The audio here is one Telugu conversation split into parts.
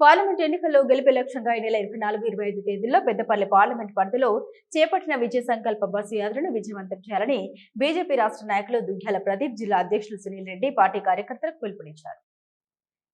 పార్లమెంట్ ఎన్నికల్లో గెలిపే లక్ష్యంగా ఈ నెల ఇరవై నాలుగు ఇరవై ఐదు తేదీల్లో పెద్దపల్లి పార్లమెంట్ పరిధిలో చేపట్టిన విజయ సంకల్ప బస్సు యాత్రను విజయవంతం చేయాలని బీజేపీ రాష్ట్ర నాయకులు దుగ్గ్యాల ప్రదీప్ జిల్లా అధ్యక్షులు సునీల్ రెడ్డి పార్టీ కార్యకర్తలకు పిలుపునిచ్చారు.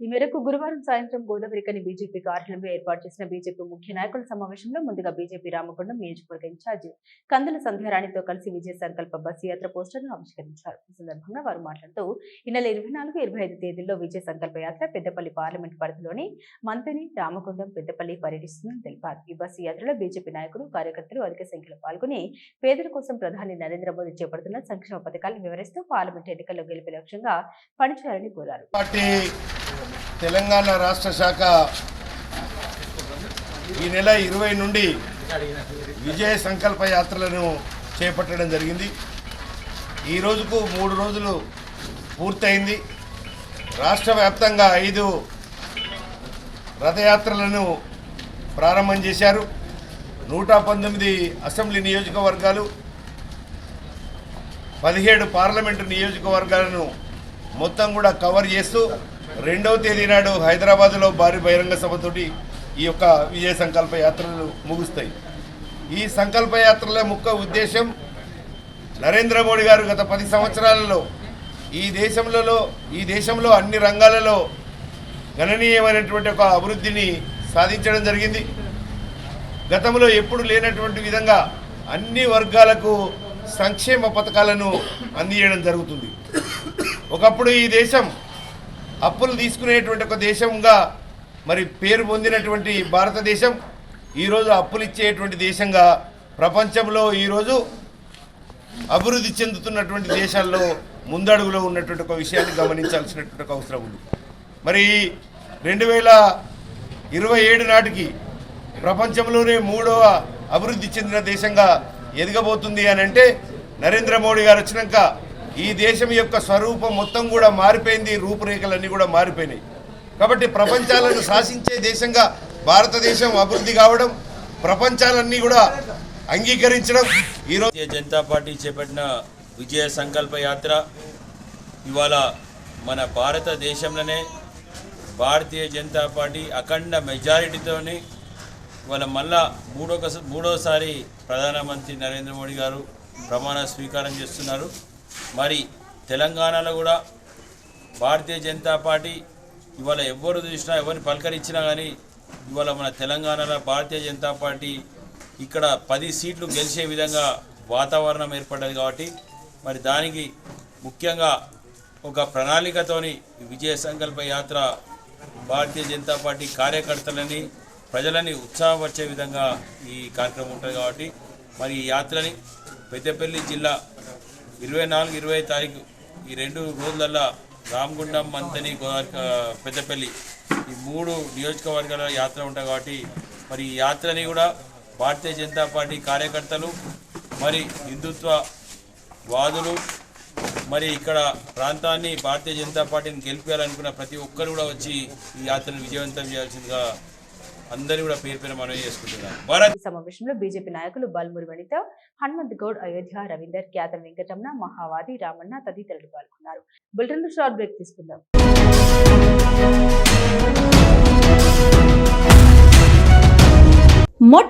ఈ మేరకు గురువారం సాయంత్రం గోదావరికని బీజేపీ కార్యాలయంలో ఏర్పాటు చేసిన బీజేపీ ముఖ్య నాయకుల సమావేశంలో ముందుగా బీజేపీ రామకొండం నియోజకవర్గ ఇన్ఛార్జ్ కందుల సంధ్యారాణితో కలిసి విజయ సంకల్ప బస్సు యాత్ర పోస్టర్ను ఆవిష్కరించారు. ఈ సందర్భంగా వారు మాట్లాడుతూ ఈ నెల ఇరవై నాలుగు ఇరవై ఐదు తేదీల్లో విజయ సంకల్ప యాత్ర పెద్దపల్లి పార్లమెంట్ పరిధిలోని మంతని రామకొండం పెద్దపల్లి పర్యటిస్తుందని తెలిపారు. ఈ బస్సు యాత్రలో బీజేపీ నాయకులు కార్యకర్తలు అధిక సంఖ్యలో పాల్గొని పేదల కోసం ప్రధాని నరేంద్ర మోదీ చేపడుతున్న సంక్షేమ పథకాలను వివరిస్తూ పార్లమెంట్ ఎన్నికల్లో గెలిపే లక్ష్యంగా పనిచేయాలని కోరారు. తెలంగాణ రాష్ట్ర శాఖ ఈ నెల ఇరవై నుండి విజయ సంకల్ప యాత్రలను చేపట్టడం జరిగింది. ఈ రోజుకు మూడు రోజులు పూర్తయింది. రాష్ట్ర వ్యాప్తంగా ఐదు రథయాత్రలను ప్రారంభం చేశారు. నూట పంతొమ్మిది అసెంబ్లీ నియోజకవర్గాలు పదిహేడు పార్లమెంటు నియోజకవర్గాలను మొత్తం కూడా కవర్ చేస్తూ రెండవ తేదీ నాడు హైదరాబాద్లో భారీ బహిరంగ సభతోటి ఈ యొక్క విజయ సంకల్ప యాత్రలు ముగుస్తాయి. ఈ సంకల్ప యాత్రల ముఖ్య ఉద్దేశం నరేంద్ర మోడీ గారు గత పది సంవత్సరాలలో ఈ దేశంలో ఈ దేశంలో అన్ని రంగాలలో గణనీయమైనటువంటి ఒక అభివృద్ధిని సాధించడం జరిగింది. గతంలో ఎప్పుడు లేనటువంటి విధంగా అన్ని వర్గాలకు సంక్షేమ పథకాలను అందించడం జరుగుతుంది. ఒకప్పుడు ఈ దేశం అప్పులు తీసుకునేటువంటి ఒక దేశంగా మరి పేరు పొందినటువంటి భారతదేశం ఈరోజు అప్పులు ఇచ్చేటువంటి దేశంగా ప్రపంచంలో ఈరోజు అభివృద్ధి చెందుతున్నటువంటి దేశాల్లో ముందడుగులో ఉన్నటువంటి ఒక విషయాన్ని గమనించాల్సినటువంటి ఒక అవసరం ఉంది. మరి రెండు వేల ఇరవై ఏడు నాటికి ప్రపంచంలోనే మూడవ అభివృద్ధి చెందిన దేశంగా ఎదగబోతుంది అని అంటే నరేంద్ర మోడీ గారు వచ్చినాక ఈ దేశం యొక్క స్వరూపం మొత్తం కూడా మారిపోయింది రూపురేఖలన్నీ కూడా మారిపోయినాయి. కాబట్టి ప్రపంచాలను శాసించే దేశంగా భారతదేశం అభివృద్ధి కావడం ప్రపంచాలన్నీ కూడా అంగీకరించడం ఈరోజు భారతీయ జనతా పార్టీ చేపట్టిన విజయ సంకల్ప యాత్ర ఇవాళ మన భారతదేశంలోనే భారతీయ జనతా పార్టీ అఖండ మెజారిటీతోని ఇవాళ మళ్ళా మూడో మూడోసారి ప్రధానమంత్రి నరేంద్ర మోడీ గారు ప్రమాణ స్వీకారం చేస్తున్నారు. మరి తెలంగాణలో కూడా భారతీయ జనతా పార్టీ ఇవాళ ఎవరు చూసినా ఎవరిని పలకరించినా కానీ ఇవాళ మన తెలంగాణలో భారతీయ జనతా పార్టీ ఇక్కడ పది సీట్లు గెలిచే విధంగా వాతావరణం ఏర్పడ్డది కాబట్టి మరి దానికి ముఖ్యంగా ఒక ప్రణాళికతోని విజయ సంకల్ప యాత్ర భారతీయ జనతా పార్టీ కార్యకర్తలని ప్రజలని ఉత్సాహపరిచే విధంగా ఈ కార్యక్రమం ఉంటుంది కాబట్టి మరి ఈ యాత్రని పెద్దపల్లి జిల్లా ఇరవై నాలుగు ఇరవై తారీఖు ఈ రెండు రోజులల్లా రామగుండం మంతని గోదావరి పెద్దపల్లి ఈ మూడు నియోజకవర్గాల యాత్ర ఉంటాయి కాబట్టి మరి ఈ యాత్రని కూడా భారతీయ జనతా పార్టీ కార్యకర్తలు మరి హిందుత్వ వాదులు మరి ఇక్కడ ప్రాంతాన్ని భారతీయ జనతా పార్టీని గెలిపేయాలనుకున్న ప్రతి ఒక్కరు కూడా వచ్చి ఈ యాత్రను విజయవంతం చేయాల్సిందిగా అందరినీ కూడా పేరు పేరు మనవి ఈ సమావేశంలో బీజేపీ నాయకులు బల్మూరి వనిత హనుమంత్ గౌడ్ అయోధ్య రవీందర్ ఖ్యాతం వెంకటరమణ మహావాది రామన్న తదితరులు పాల్గొన్నారు. బులెటిన్ షార్ట్ బ్రేక్ తీసుకుందాం.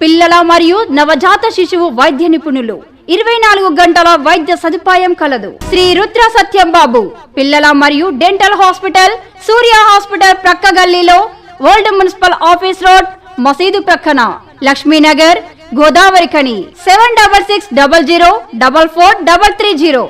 పిల్లల మరియు నవజాత శిశువు వైద్య నిపుణులు. ఇరవై నాలుగు గంటల వైద్య సదుపాయం కలదు. శ్రీ రుద్ర సత్యం బాబు. పిల్లల మరియు డెంటల్ హాస్పిటల్ సూర్య హాస్పిటల్ ప్రక్క గల్లీలో ఓల్డ్ మున్సిపల్ ఆఫీస్ రోడ్ మసీదు ప్రక్కన. Lakshminagar Godavari Khani. Seven double six double zero double four double three zero.